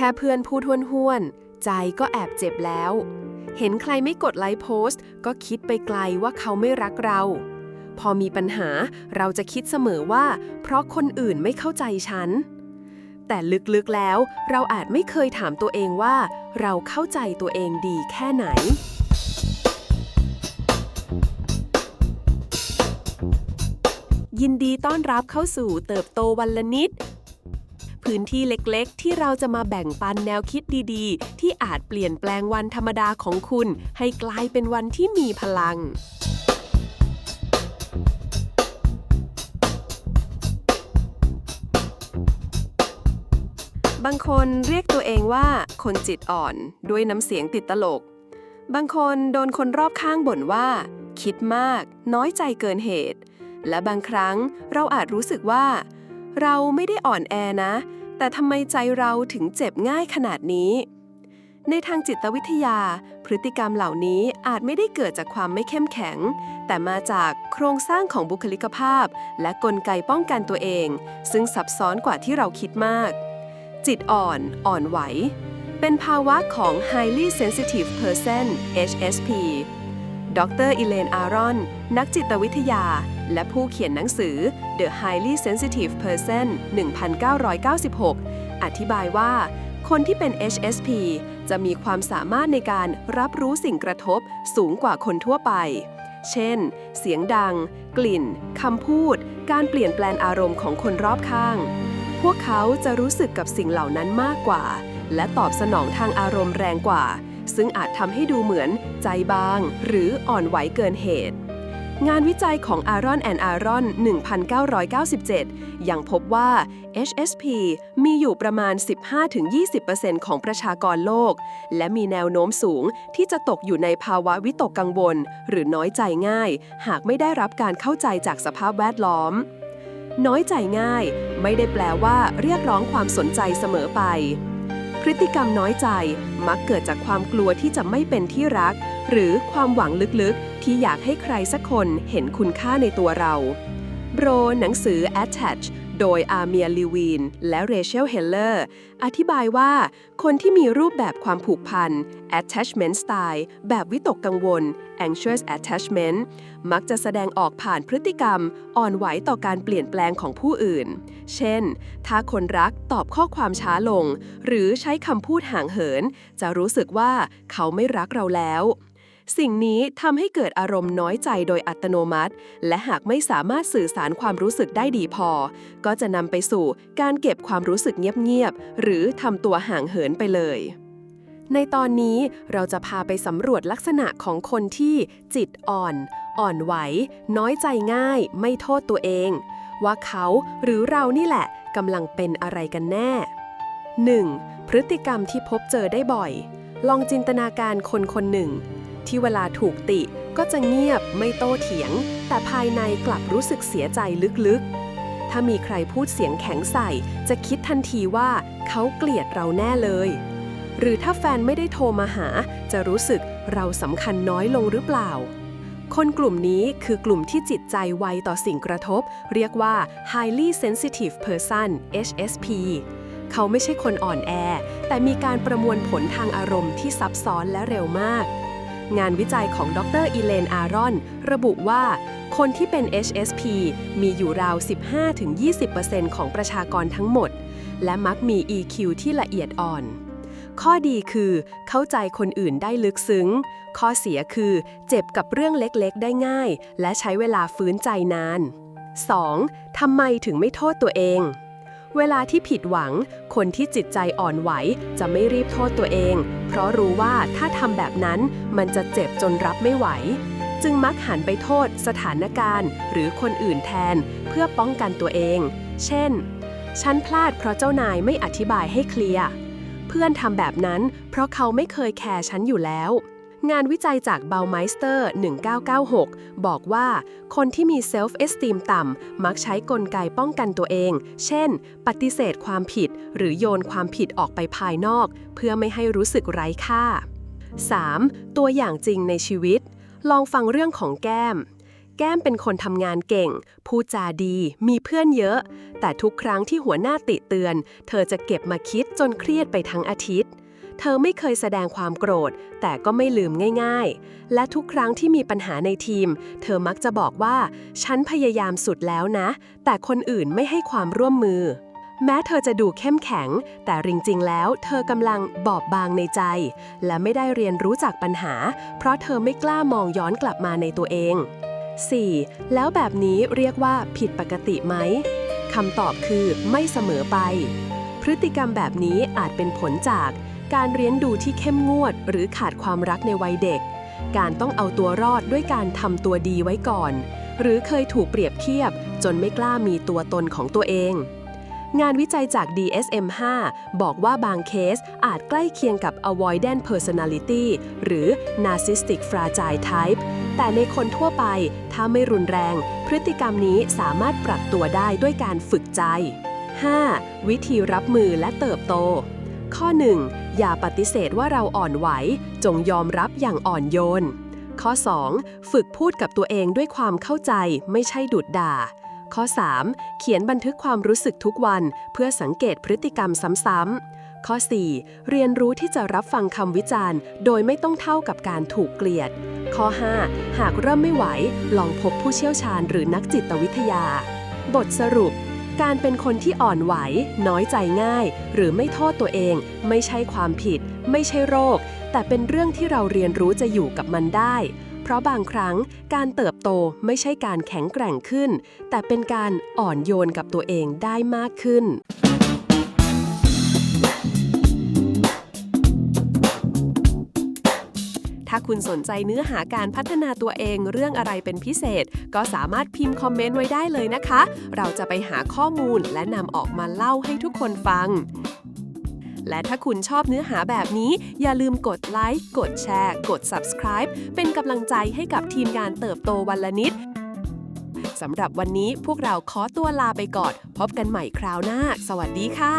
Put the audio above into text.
ค่เพื่อนพูดห้วนๆ ใจก็แอบเจ็บแล้ว เห็นใครไม่กดไลค์โพสต์ ก็คิดไปไกลว่าเขาไม่รักเรา พอมีปัญหาเราจะคิดเสมอว่า เพราะคนอื่นไม่เข้าใจฉัน แต่ลึกๆแล้ว เราอาจไม่เคยถามตัวเองว่า เราเข้าใจตัวเองดีแค่ไหนยินดีต้อนรับเข้าสู่เติบโตวันละนิด พื้นที่เล็กๆ ที่เราจะมาแบ่งปันแนวคิดดีๆ ที่อาจเปลี่ยนแปลงวันธรรมดาของคุณ ให้กลายเป็นวันที่มีพลังบางคนเรียกตัวเองว่าคนจิตอ่อนด้วยน้ำเสียงติดตลก บางคนโดนคนรอบข้างบ่นว่า คิดมาก น้อยใจเกินเหตุ และบางครั้งเราอาจรู้สึกว่า เราไม่ได้อ่อนแอนะ แต่ทำไมใจเราถึงเจ็บง่ายขนาดนี้ ในทางจิตวิทยา พฤติกรรมเหล่านี้อาจไม่ได้เกิดจากความไม่เข้มแข็ง แต่มาจากโครงสร้างของบุคลิกภาพ และกลไกป้องกันตัวเอง ซึ่งซับซ้อนกว่าที่เราคิดมาก จิตอ่อน อ่อนไหว เป็นภาวะของ highly sensitive person HSP ดรอิเลน อารอน นักจิตวิทยา และผู้เขียนหนังสือ The Highly Sensitive Person 1996 อธิบายว่า คนที่เป็น HSP จะมีความสามารถในการรับรู้สิ่งกระทบสูงกว่าคนทั่วไป เช่น เสียงดัง กลิ่น คำพูด การเปลี่ยนแปลงอารมณ์ของคนรอบข้าง พวกเขาจะรู้สึกกับสิ่งเหล่านั้นมากกว่า และตอบสนองทางอารมณ์แรงกว่า ซึ่งอาจทำให้ดูเหมือนใจบาง หรืออ่อนไหวเกินเหตุ งานวิจัยของอารอนแอนอารอน1997 ยังพบว่า HSP มีอยู่ประมาณ 15-20%ของประชากรโลก และมีแนวโน้มสูงที่จะตกอยู่ในภาวะวิตกกังวล หรือน้อยใจง่าย หากไม่ได้รับการเข้าใจจากสภาพแวดล้อม น้อยใจง่าย ไม่ได้แปลว่าเรียกร้องความสนใจเสมอไป พฤติกรรมน้อยใจ มักเกิดจากความกลัวที่จะไม่เป็นที่รัก หรือความหวังลึกๆ ที่อยากให้ใครสักคนเห็นคุณค่าในตัวเรา โบรหนังสือ Attach โดยอาเมียลิวีน และเรเชลเฮลเลอร์ อธิบายว่า คนที่มีรูปแบบความผูกพัน attachment style แบบวิตกกังวล anxious attachment มักจะแสดงออกผ่านพฤติกรรม อ่อนไหวต่อการเปลี่ยนแปลงของผู้อื่น เช่น ถ้าคนรักตอบข้อความช้าลง หรือใช้คำพูดห่างเหิน จะรู้สึกว่าเขาไม่รักเราแล้ว สิ่งนี้ทำให้เกิดอารมณ์น้อยใจโดยอัตโนมัติ และหากไม่สามารถสื่อสารความรู้สึกได้ดีพอ ก็จะนำไปสู่การเก็บความรู้สึกเงียบๆ หรือทำตัวห่างเหินไปเลย ในตอนนี้เราจะพาไปสำรวจลักษณะของคนที่จิตอ่อน อ่อนไหว น้อยใจง่าย ไม่โทษตัวเอง ว่าเขาหรือเรานี่แหละกำลังเป็นอะไรกันแน่ 1. พฤติกรรมที่พบเจอได้บ่อย ลองจินตนาการคนคนหนึ่ง ที่เวลาถูกติก็จะเงียบไม่โต้เถียง แต่ภายในกลับรู้สึกเสียใจลึกๆ ถ้ามีใครพูดเสียงแข็งใส่ จะคิดทันทีว่าเขาเกลียดเราแน่เลย หรือถ้าแฟนไม่ได้โทรมาหา จะรู้สึกเราสำคัญน้อยลงหรือเปล่า คนกลุ่มนี้คือกลุ่มที่จิตใจไวต่อสิ่งกระทบ เรียกว่า highly sensitive person HSP เขาไม่ใช่คนอ่อนแอ แต่มีการประมวลผลทางอารมณ์ที่ซับซ้อนและเร็วมาก งานวิจัยของดรอีเลนอารอน ระบุว่า คนที่เป็น HSP มีอยู่ราว 15-20%ของประชากรทั้งหมด และมักมี EQ ที่ละเอียดอ่อน ข้อดีคือ เข้าใจคนอื่นได้ลึกซึ้ง ข้อเสียคือ เจ็บกับเรื่องเล็กๆ ได้ง่าย และใช้เวลาฟื้นใจนาน 2. ทำไมถึงไม่โทษตัวเอง เวลาที่ผิดหวัง คนที่จิตใจอ่อนไหวจะไม่รีบโทษตัวเอง เพราะรู้ว่าถ้าทำแบบนั้นมันจะเจ็บจนรับไม่ไหว จึงมักหันไปโทษสถานการณ์ หรือคนอื่นแทนเพื่อป้องกันตัวเอง เช่น ฉันพลาดเพราะเจ้านายไม่อธิบายให้เคลียร์ เพื่อนทำแบบนั้นเพราะเขาไม่เคยแคร์ฉันอยู่แล้ว งานวิจัยจากเบลไมสเตอร์ 1996 บอกว่า คนที่มีเซลฟ์เอสติมต่ำ มักใช้กลไกป้องกันตัวเอง เช่น ปฏิเสธความผิด หรือโยนความผิดออกไปภายนอก เพื่อไม่ให้รู้สึกไร้ค่า 3. ตัวอย่างจริงในชีวิต ลองฟังเรื่องของแก้ม แก้มเป็นคนทำงานเก่ง พูดจาดี มีเพื่อนเยอะ แต่ทุกครั้งที่หัวหน้าติเตือน เธอจะเก็บมาคิดจนเครียดไปทั้งอาทิตย์ เธอไม่เคยแสดงความโกรธ แต่ก็ไม่ลืมง่าย ๆ และทุกครั้งที่มีปัญหาในทีม เธอมักจะบอกว่า ฉันพยายามสุดแล้วนะ แต่คนอื่นไม่ให้ความร่วมมือ แม้เธอจะดูเข้มแข็ง แต่จริงๆ แล้ว เธอกำลังบอบบางในใจ และไม่ได้เรียนรู้จากปัญหา เพราะเธอไม่กล้ามองย้อนกลับมาในตัวเอง 4. แล้วแบบนี้เรียกว่าผิดปกติไหมคำตอบคือไม่เสมอไป พฤติกรรมแบบนี้อาจเป็นผลจาก การเลี้ยงดูที่เข้มงวด หรือขาดความรักในวัยเด็ก การต้องเอาตัวรอดด้วยการทำตัวดีไว้ก่อน หรือเคยถูกเปรียบเทียบ จนไม่กล้ามีตัวตนของตัวเอง งานวิจัยจาก DSM-5 บอกว่าบางเคสอาจใกล้เคียงกับ avoidant personality หรือ narcissistic fragile type แต่ในคนทั่วไปถ้าไม่รุนแรง พฤติกรรมนี้สามารถปรับตัวได้ด้วยการฝึกใจ 5. วิธีรับมือและเติบโต ข้อ 1. อย่าปฏิเสธว่าเราอ่อนไหว จงยอมรับอย่างอ่อนโยน ข้อ 2. ฝึกพูดกับตัวเองด้วยความเข้าใจ ไม่ใช่ดุดด่า ข้อ 3. เขียนบันทึกความรู้สึกทุกวัน เพื่อสังเกตพฤติกรรมซ้ำๆ ข้อ 4. เรียนรู้ที่จะรับฟังคำวิจารณ์ โดยไม่ต้องเท่ากับการถูกเกลียด ข้อ 5. หากเริ่มไม่ไหว ลองพบผู้เชี่ยวชาญหรือนักจิตวิทยา บทสรุป การเป็นคนที่อ่อนไหว น้อยใจง่าย หรือไม่โทษตัวเอง ไม่ใช่ความผิด ไม่ใช่โรค แต่เป็นเรื่องที่เราเรียนรู้จะอยู่กับมันได้ เพราะบางครั้งการเติบโตไม่ใช่การแข็งแกร่งขึ้น แต่เป็นการอ่อนโยนกับตัวเองได้มากขึ้น ถ้าคุณสนใจเนื้อหาการพัฒนาตัวเองเรื่องอะไรเป็นพิเศษ ก็สามารถพิมพ์คอมเมนต์ไว้ได้เลยนะคะ เราจะไปหาข้อมูลและนำออกมาเล่าให้ทุกคนฟังและถ้าคุณชอบเนื้อหาแบบนี้ อย่าลืมกดไลค์ กดแชร์ กด subscribe เป็นกำลังใจให้กับทีมงานเติบโตวันละนิด สำหรับวันนี้พวกเราขอตัวลาไปก่อน พบกันใหม่คราวหน้า สวัสดีค่ะ